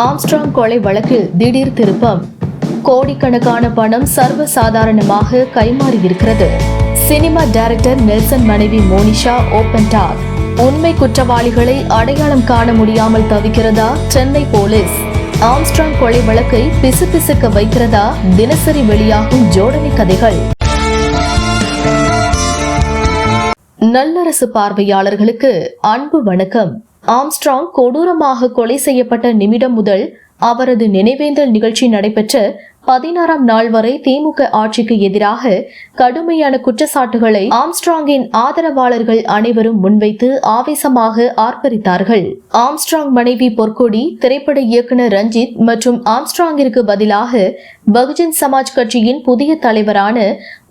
Armstrong கொலை வழக்கில் திடீர் திருப்பம். கோடிக்கணக்கான பணம் சர்வசாதாரணமாக கைமாறியிருக்கிறது. சினிமா டைரக்டர் நெல்சன் மனைவி மோனிஷா ஓபன் டாக். உண்மை குற்றவாளிகளை அடையாளம் காண முடியாமல் தவிக்கிறதா சென்னை போலீஸ்? ஆம்ஸ்ட்ராங் கொலை வழக்கை பிசுபிசுக்க வைக்கிறதா தினசரி வெளியாகும் ஜோடனை கதைகள்? நல்லரசு பார்வையாளர்களுக்கு அன்பு வணக்கம். ஆம்ஸ்ட்ராங் கொடூரமாக கொலை செய்யப்பட்ட நிமிடம் முதல் அவரது நினைவேந்தல் நிகழ்ச்சி நடைபெற்ற பதினாறாம் நாள் வரை திமுக ஆட்சிக்கு எதிராக கடுமையான குற்றச்சாட்டுகளை ஆம்ஸ்ட்ராங்கின் ஆதரவாளர்கள் அனைவரும் முன்வைத்து ஆவேசமாக ஆர்ப்பரித்தார்கள். ஆம்ஸ்ட்ராங் மனைவி பொற்கொடி திரைப்பட இயக்குனர் ரஞ்சித் மற்றும் ஆம்ஸ்ட்ராங்கிற்கு பதிலாக பகுஜன் சமாஜ் கட்சியின் புதிய தலைவரான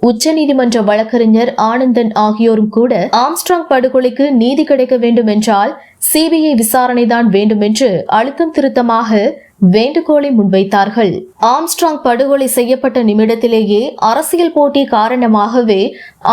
உச்சநீதிமன்ற வழக்கறிஞர் ஆனந்தன் ஆகியோரும் கூட ஆம்ஸ்ட்ராங் படுகொலைக்கு நீதி கிடைக்க வேண்டும் என்றால் சிபிஐ விசாரணைதான் வேண்டும் என்று அழுத்தம் திருத்தமாக வேண்டுகோளை முன்வைத்தார்கள். ஆம்ஸ்ட்ராங் படுகொலை செய்யப்பட்ட நிமிடத்திலேயே அரசியல் போட்டி காரணமாகவே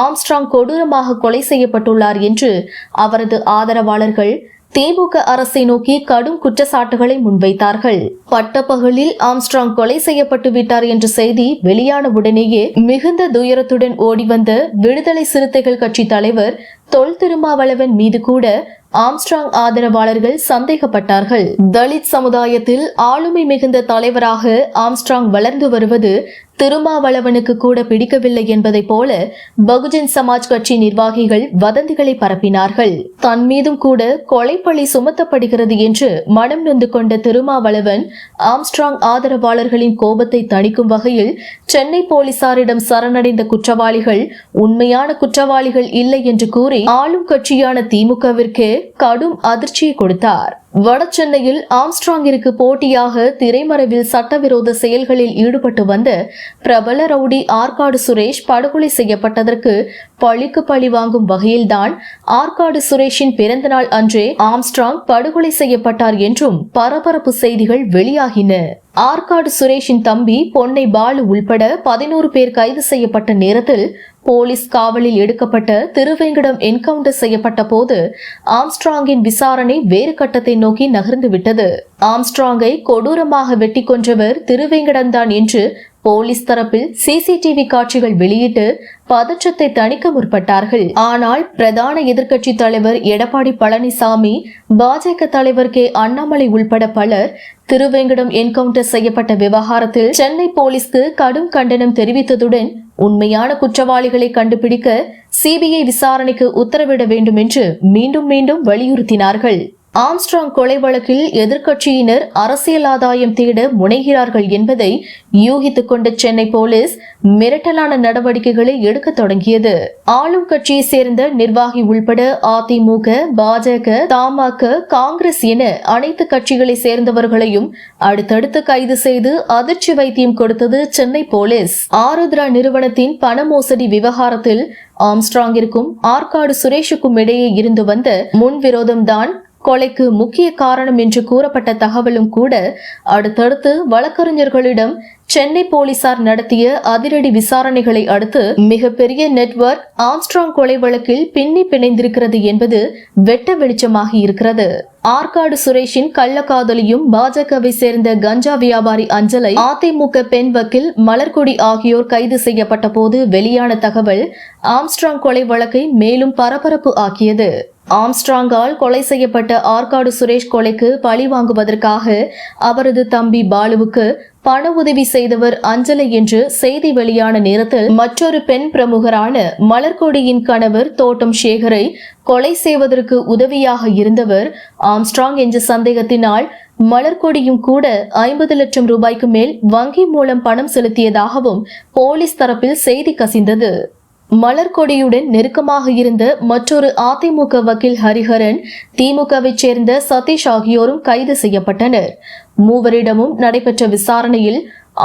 ஆம்ஸ்ட்ராங் கொடூரமாக கொலை செய்யப்பட்டுள்ளார் என்று அவரது ஆதரவாளர்கள் திமுக அரசை நோக்கி கடும் குற்றச்சாட்டுகளை முன்வைத்தார்கள். பட்டப்பகலில் ஆம்ஸ்ட்ராங் கொலை செய்யப்பட்டு விட்டார் என்ற செய்தி வெளியான உடனேயே மிகுந்த துயரத்துடன் ஓடி வந்த விடுதலை சிறுத்தைகள் கட்சி தலைவர் தொல் திருமாவளவன் மீது கூட ஆம்ஸ்ட்ராங் ஆதரவாளர்கள் சந்தேகப்பட்டார்கள். தலித் சமுதாயத்தில் ஆளுமை மிகுந்த தலைவராக ஆம்ஸ்ட்ராங் வளர்ந்து வருவது திருமாவளவனுக்கு கூட பிடிக்கவில்லை என்பதைப் போல பகுஜன் சமாஜ் கட்சி நிர்வாகிகள் வதந்திகளை பரப்பினார்கள். தன் மீதும் கூட கொலைப்பழி சுமத்தப்படுகிறது என்று மனம் நொந்து கொண்ட திருமாவளவன் ஆம்ஸ்ட்ராங் ஆதரவாளர்களின் கோபத்தை தணிக்கும் வகையில் சென்னை போலீசாரிடம் சரணடைந்த குற்றவாளிகள் உண்மையான குற்றவாளிகள் இல்லை என்று கூறி ஆளும் கட்சியான திமுகவிற்கு கடும் அதிர்ச்சியை கொடுத்தார். வட சென்னையில் ஆம்ஸ்ட்ராங்கிற்கு போட்டியாக திரைமறைவில் சட்டவிரோத செயல்களில் ஈடுபட்டு வந்த பிரபல ரவுடி ஆற்காடு சுரேஷ் படுகொலை செய்யப்பட்டதற்கு பழிக்கு பழி வாங்கும் வகையில்தான் ஆற்காடு சுரேஷின் பிறந்தநாள் அன்றே ஆம்ஸ்ட்ராங் படுகொலை செய்யப்பட்டார் என்றும் பரபரப்பு செய்திகள் வெளியாகின. ஆற்காடு சுரேஷின் தம்பி பொன்னை பாலு உள்பட பதினோரு பேர் கைது செய்யப்பட்ட நேரத்தில் போலீஸ் காவலில் எடுக்கப்பட்ட திருவேங்கடம் என்கவுண்டர் செய்யப்பட்ட போது ஆம்ஸ்ட்ராங்கின் விசாரணை வேறு கட்டத்தை நோக்கி நகர்ந்து விட்டது. ஆம்ஸ்ட்ராங்கை கொடூரமாக வெட்டி கொன்றவர் திருவேங்கடம்தான் என்று போலீஸ் தரப்பில் சிசிடிவி காட்சிகள் வெளியிட்டு பதற்றத்தை தணிக்க முற்பட்டார்கள். ஆனால் பிரதான எதிர்க்கட்சி தலைவர் எடப்பாடி பழனிசாமி பாஜக தலைவர் கே. அண்ணாமலை உள்பட பலர் திருவேங்கடம் என்கவுண்டர் செய்யப்பட்ட விவகாரத்தில் சென்னை போலீஸ்க்கு கடும் கண்டனம் தெரிவித்ததுடன் உண்மையான குற்றவாளிகளை கண்டுபிடிக்க சிபிஐ விசாரணைக்கு உத்தரவிட வேண்டும் என்று மீண்டும் மீண்டும் வலியுறுத்தினார்கள். ஆம்ஸ்ட்ராங் கொலை வழக்கில் எதிர்க்கட்சியினர் அரசியல் ஆதாயம் தேட முனைகிறார்கள் என்பதை யூகித்துக் கொண்ட சென்னை போலீஸ் மிரட்டலான நடவடிக்கைகளை எடுக்க தொடங்கியது. ஆளும் கட்சியை சேர்ந்த நிர்வாகி உள்பட அதிமுக பாஜக தமாக காங்கிரஸ் என அனைத்து கட்சிகளை சேர்ந்தவர்களையும் அடுத்தடுத்து கைது செய்து அதிர்ச்சி வைத்தியம் கொடுத்தது சென்னை போலீஸ். ஆருத்ரா நிறுவனத்தின் பண மோசடி விவகாரத்தில் ஆம்ஸ்ட்ராங்கிற்கும் ஆற்காடு சுரேஷுக்கும் இடையே இருந்து வந்த முன்விரோதம்தான் கொலைக்கு முக்கிய காரணம் என்று கூறப்பட்ட தகவலும் கூட அடுத்தடுத்து வழக்கறிஞர்களிடம் சென்னை போலீசார் நடத்திய அதிரடி விசாரணைகளை அடுத்து மிகப்பெரிய நெட்வொர்க் ஆம்ஸ்ட்ராங் கொலை வழக்கில் பின்னி பிணைந்திருக்கிறது என்பது வெட்ட வெளிச்சமாகி இருக்கிறது. ஆற்காடு சுரேஷின் கள்ளக்காதலியும் பாஜகவை சேர்ந்த கஞ்சா வியாபாரி அஞ்சலை அதிமுக பெண் வக்கீல் மலர்கொடி ஆகியோர் கைது செய்யப்பட்ட போது வெளியான தகவல் ஆம்ஸ்ட்ராங் கொலை வழக்கை மேலும் பரபரப்பு ஆக்கியது. ஆம்ஸ்ட்ராங்கால் கொலை செய்யப்பட்ட ஆற்காடு சுரேஷ் கொலைக்கு பழி வாங்குவதற்காக அவரது தம்பி பாலுவுக்கு பண உதவி செய்தவர் அஞ்சலை என்று செய்தி வெளியான நேரத்தில் மற்றொரு பெண் பிரமுகரான மலர்கொடியின் கணவர் தோட்டம் சேகரை கொலை செய்வதற்கு உதவியாக இருந்தவர் ஆம்ஸ்ட்ராங் என்ற சந்தேகத்தினால் மலர்கொடியும் கூட ஐம்பது லட்சம் ரூபாய்க்கு மேல் வங்கி மூலம் பணம் செலுத்தியதாகவும் போலீஸ் தரப்பில் செய்தி கசிந்தது. மலர்கொடியுடன் நெருக்கமாக இருந்த மற்றொரு அதிமுக வக்கீல் ஹரிஹரன் திமுகவைச் சேர்ந்த சதீஷ் ஆகியோரும் கைது செய்யப்பட்டனர். மூவரிடமும் நடைபெற்ற விசாரணையில்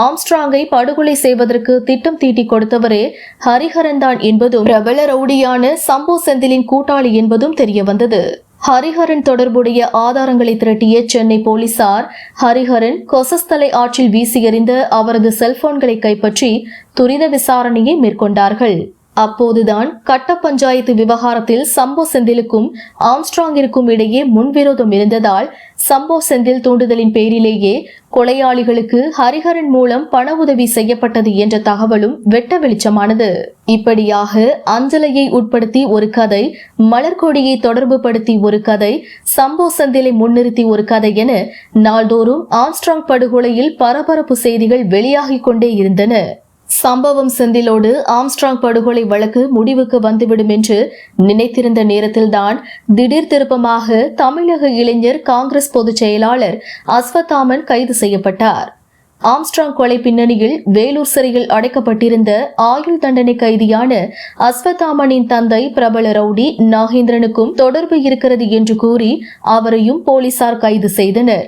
ஆம்ஸ்ட்ராங்கை படுகொலை செய்வதற்கு திட்டம் தீட்டி கொடுத்தவரே ஹரிஹரன் தான் என்பதும் பிரபல ரவுடியான சம்பு செந்திலின் கூட்டாளி என்பதும் தெரியவந்தது. ஹரிஹரன் தொடர்புடைய ஆதாரங்களை திரட்டிய சென்னை போலீசார் ஹரிஹரன் கொசஸ்தலை ஆற்றில் வீசியறிந்த அவரது செல்போன்களை கைப்பற்றி துரித விசாரணையை மேற்கொண்டார்கள். அப்போதுதான் கட்ட பஞ்சாயத்து விவகாரத்தில் சம்போ செந்திலுக்கும் ஆம்ஸ்ட்ராங்கிற்கும் இடையே முன்விரோதம் இருந்ததால் சம்போ செந்தில் தூண்டுதலின் பேரிலேயே கொலையாளிகளுக்கு ஹரிஹரன் மூலம் பண உதவி செய்யப்பட்டது என்ற தகவலும் வெட்ட வெளிச்சமானது. இப்படியாக அஞ்சலையை உட்படுத்தி ஒரு கதை மலர்கொடியை தொடர்பு படுத்தி ஒரு கதை சம்போ செந்திலை முன்னிறுத்தி ஒரு கதை என நாள்தோறும் ஆம்ஸ்ட்ராங் படுகொலையில் பரபரப்பு செய்திகள் வெளியாகிக் கொண்டே இருந்தன. சம்பவம் செந்திலோடு ஆம்ஸ்ட்ராங் படுகொலை வழக்கு முடிவுக்கு வந்துவிடும் என்று நினைத்திருந்த நேரத்தில்தான் திடீர் திருப்பமாக தமிழக இளைஞர் காங்கிரஸ் பொதுச் செயலாளர் அஸ்வத்தாமன் கைது செய்யப்பட்டார். ஆம்ஸ்ட்ராங் கொலை பின்னணியில் வேலூர் சிறையில் அடைக்கப்பட்டிருந்த ஆயுள் தண்டனை கைதியான அஸ்வத்தாமனின் தந்தை பிரபல ரவுடி நாகேந்திரனுக்கும் தொடர்பு இருக்கிறது என்று கூறி அவரையும் போலீசார் கைது செய்தனர்.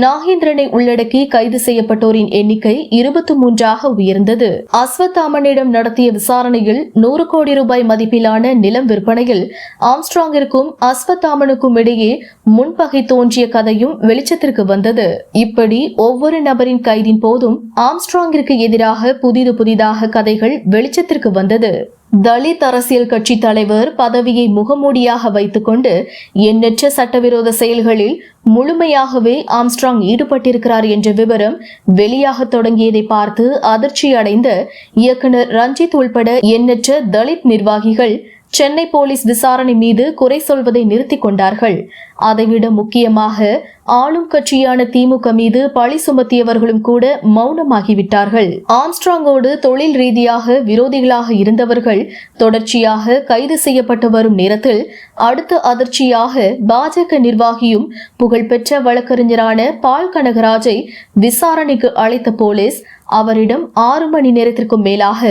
நாகேந்திரனை உள்ளடக்கி கைது செய்யப்பட்டோரின் எண்ணிக்கை இருபத்தி மூன்றாக உயர்ந்தது. அஸ்வத்தாமனிடம் நடத்திய விசாரணையில் நூறு கோடி ரூபாய் மதிப்பிலான நிலம் விற்பனையில் ஆம்ஸ்ட்ராங்கிற்கும் அஸ்வத்தாமனுக்கும் இடையே முன்பகை தோன்றிய கதையும் வெளிச்சத்திற்கு வந்தது. இப்படி ஒவ்வொரு நபரின் கைதின் போதும் ஆம்ஸ்ட்ராங்கிற்கு எதிராக புதிது புதிதாக கதைகள் வெளிச்சத்திற்கு வந்தது. தலித் அரசியல் கட்சி தலைவர் பதவியை முகமூடியாக வைத்துக்கொண்டு எண்ணற்ற சட்டவிரோத செயல்களில் முழுமையாகவே ஆம்ஸ்ட்ராங் ஈடுபட்டிருக்கிறார் என்ற விவரம் வெளியாக தொடங்கியதை பார்த்து அதிர்ச்சி அடைந்த இயக்குனர் ரஞ்சித் உள்பட எண்ணற்ற தலித் நிர்வாகிகள் சென்னை போலீஸ் விசாரணை மீது குறை சொல்வதை நிறுத்திக் கொண்டார்கள். அதைவிட முக்கியமாக ஆளும் கட்சியான திமுக மீது பழி சுமத்தியவர்களும் கூட மௌனமாகிவிட்டார்கள். ஆம்ஸ்ட்ராங்கோடு தொழில் ரீதியாக விரோதிகளாக இருந்தவர்கள் தொடர்ச்சியாக கைது செய்யப்பட்டு வரும் நேரத்தில் அடுத்த அதிர்ச்சியாக பாஜக நிர்வாகியும் புகழ்பெற்ற வழக்கறிஞரான பால் கனகராஜை விசாரணைக்கு அழைத்த போலீஸ் அவரிடம் ஆறு மணி நேரத்திற்கும் மேலாக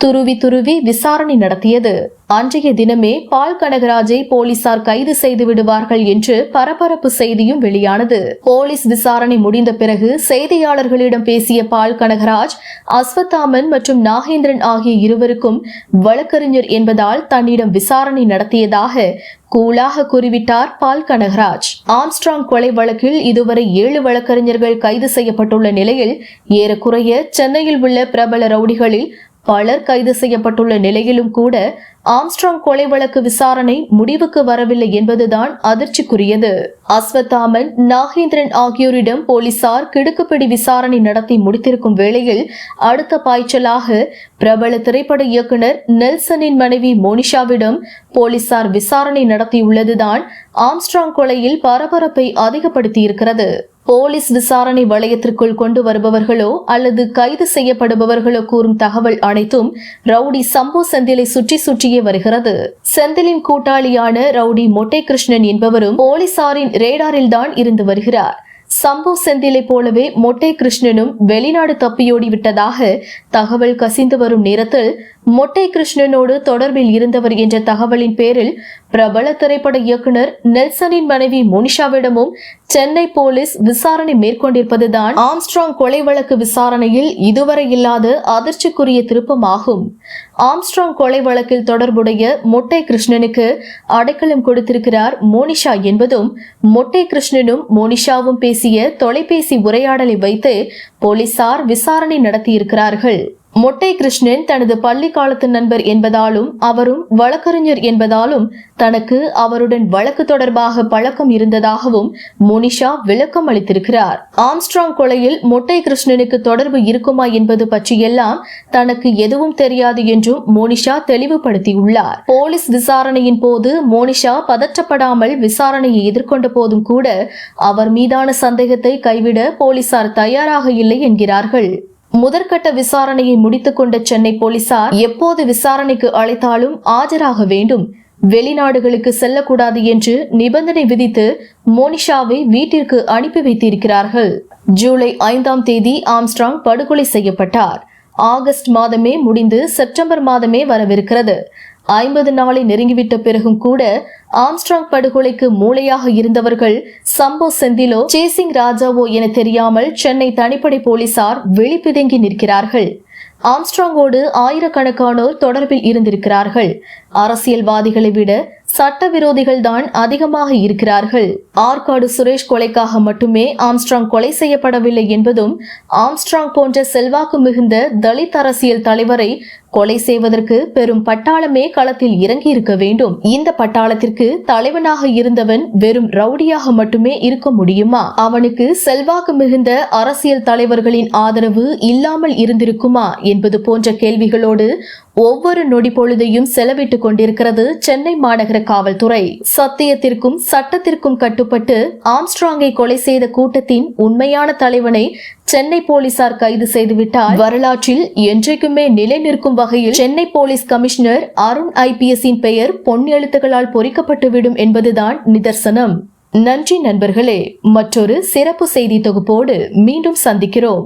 துருவி துருவி விசாரணை நடத்தியது. அன்றைய தினமே பால் கனகராஜை போலீசார் கைது செய்து விடுவார்கள் என்று பரபரப்பு செய்தியும் வெளியானது. போலீஸ் விசாரணை முடிந்த பிறகு செய்தியாளர்களிடம் பேசிய பால் கனகராஜ் அஸ்வத்தாமன் மற்றும் நாகேந்திரன் ஆகிய இருவருக்கும் வழக்கறிஞர் என்பதால் தன்னிடம் விசாரணை நடத்தியதாக கூலாக கூறிவிட்டார் பால் கனகராஜ். ஆம்ஸ்ட்ராங் கொலை வழக்கில் இதுவரை ஏழு வழக்கறிஞர்கள் கைது செய்யப்பட்டுள்ள நிலையில் ஏறக்குறைய சென்னையில் உள்ள பிரபல ரவுடிகளில் பலர் கைது செய்யப்பட்டுள்ள நிலையிலும் கூட ஆம்ஸ்ட்ராங் கொலை வழக்கு விசாரணை முடிவுக்கு வரவில்லை என்பதுதான் அதிர்ச்சிக்குரியது. அஸ்வத்தாமன் நாகேந்திரன் ஆகியோரிடம் போலீசார் கிடுக்குப்பிடி விசாரணை நடத்தி முடித்திருக்கும் வேளையில் அடுத்த பாய்ச்சலாக பிரபல திரைப்பட இயக்குனர் நெல்சனின் மனைவி மோனிஷாவிடம் போலீசார் விசாரணை நடத்தியுள்ளதுதான் ஆம்ஸ்ட்ராங் கொலையில் பரபரப்பை அதிகப்படுத்தியிருக்கிறது. போலீஸ் விசாரணை வளையத்திற்குள் கொண்டு வருபவர்களோ அல்லது கைது செய்யப்படுபவர்களோ கூறும் தகவல் அனைத்தும் ரவுடி சம்போ செந்திலை சுற்றி சுற்றியே வருகிறது. செந்திலின் கூட்டாளியான ரவுடி மொட்டை கிருஷ்ணன் என்பவரும் போலீசாரின் ரேடாரில் தான் இருந்து வருகிறார். சம்போ செந்திலை போலவே மொட்டை கிருஷ்ணனும் வெளிநாடு தப்பியோடி விட்டதாக தகவல் கசிந்து வரும் நேரத்தில் மொட்டை கிருஷ்ணனோடு தொடர்பில் இருந்தவர் என்ற தகவலின் பேரில் பிரபல திரைப்பட இயக்குனர் நெல்சனின் மனைவி மோனிஷாவிடமும் சென்னை போலீஸ் விசாரணை மேற்கொண்டிருப்பதுதான் ஆம்ஸ்ட்ராங் கொலை வழக்கு விசாரணையில் இதுவரை இல்லாத அதிர்ச்சிக்குரிய திருப்பமாகும். ஆம்ஸ்ட்ராங் கொலை வழக்கில் தொடர்புடைய மொட்டை கிருஷ்ணனுக்கு அடைக்கலம் கொடுத்திருக்கிறார் மோனிஷா என்பதும் மொட்டை கிருஷ்ணனும் மோனிஷாவும் பேசிய தொலைபேசி உரையாடலை வைத்து போலீசார் விசாரணை நடத்தியிருக்கிறார்கள். மொட்டை கிருஷ்ணன் தனது பள்ளி காலத்து நண்பர் என்பதாலும் அவரும் வழக்கறிஞர் என்பதாலும் தனக்கு அவருடன் வழக்கு தொடர்பாக பழக்கம் இருந்ததாகவும் மோனிஷா விளக்கம் அளித்திருக்கிறார். ஆம்ஸ்ட்ராங் கொலையில் மொட்டை கிருஷ்ணனுக்கு தொடர்பு இருக்குமா என்பது பற்றியெல்லாம் தனக்கு எதுவும் தெரியாது என்றும் மோனிஷா தெளிவுபடுத்தியுள்ளார். போலீஸ் விசாரணையின் போது மோனிஷா பதற்றப்படாமல் விசாரணையை எதிர்கொண்ட போதும் கூட அவர் மீதான சந்தேகத்தை கைவிட போலீசார் தயாராக இல்லை என்கிறார்கள். முதற்கட்ட விசாரணையை முடித்துக் கொண்ட சென்னை போலீசார் எப்போது விசாரணைக்கு அழைத்தாலும் ஆஜராக வேண்டும். வெளிநாடுகளுக்கு செல்லக்கூடாது என்று நிபந்தனை விதித்து மோனிஷாவை வீட்டிற்கு அனுப்பி வைத்திருக்கிறார்கள். ஜூலை ஐந்தாம் தேதி ஆம்ஸ்ட்ராங் படுகொலை செய்யப்பட்டார். ஆகஸ்ட் மாதமே முடிந்து செப்டம்பர் மாதமே வரவிருக்கிறது. ஐம்பது நாளை நெருங்கிவிட்ட பிறகும் கூட ஆம்ஸ்ட்ராங் படுகொலைக்கு மூளையாக இருந்தவர்கள் சம்போ செந்திலோ சேசிங் ராஜாவோ என தெரியாமல் சென்னை தனிப்படை போலீசார் வெளிப்பிதங்கி நிற்கிறார்கள். ஆம்ஸ்ட்ராங்கோடு ஆயிரக்கணக்கானோர் தொடர்பில் இருந்திருக்கிறார்கள். அரசியல்வாதிகளை விட சட்டவிரோதிகள் தான் அதிகமாக இருக்கிறார்கள். ஆற்காடு சுரேஷ் கொலைக்காக மட்டுமே ஆம்ஸ்ட்ராங் கொலை செய்யப்படவில்லை என்பதும் ஆம்ஸ்ட்ராங் போன்ற செல்வாக்கு மிகுந்த தலித் அரசியல் தலைவரை கொலை செய்வதற்கு பெரும் பட்டாளமே களத்தில் இறங்கி இருக்க வேண்டும். இந்த பட்டாளத்திற்கு தலைவனாக இருந்தவன் வெறும் ரவுடியாக மட்டுமே இருக்க முடியுமா? அவனுக்கு செல்வாக்கு மிகுந்த அரசியல் தலைவர்களின் ஆதரவு இல்லாமல் இருந்திருக்குமா? என்பது போன்ற கேள்விகளோடு ஒவ்வொரு நொடி பொழுதையும் செலவிட்டுக் கொண்டிருக்கிறது சென்னை மாநகர காவல்துறை. சத்தியத்திற்கும் சட்டத்திற்கும் கட்டுப்பட்டு ஆம்ஸ்ட்ராங்கை கொலை செய்த கூட்டத்தின் உண்மையான தலைவனை சென்னை போலீசார் கைது செய்துவிட்டால் வரலாற்றில் என்றைக்குமே நிலை நிற்கும் வகையில் சென்னை போலீஸ் கமிஷனர் அருண் ஐபிஎஸ்ஸின் பெயர் பொன் எழுத்துக்களால் பொறிக்கப்பட்டுவிடும் என்பதுதான் நிதர்சனம். நன்றி நண்பர்களே மற்றொரு சிறப்பு செய்தி தொகுப்போடு மீண்டும் சந்திக்கிறோம்.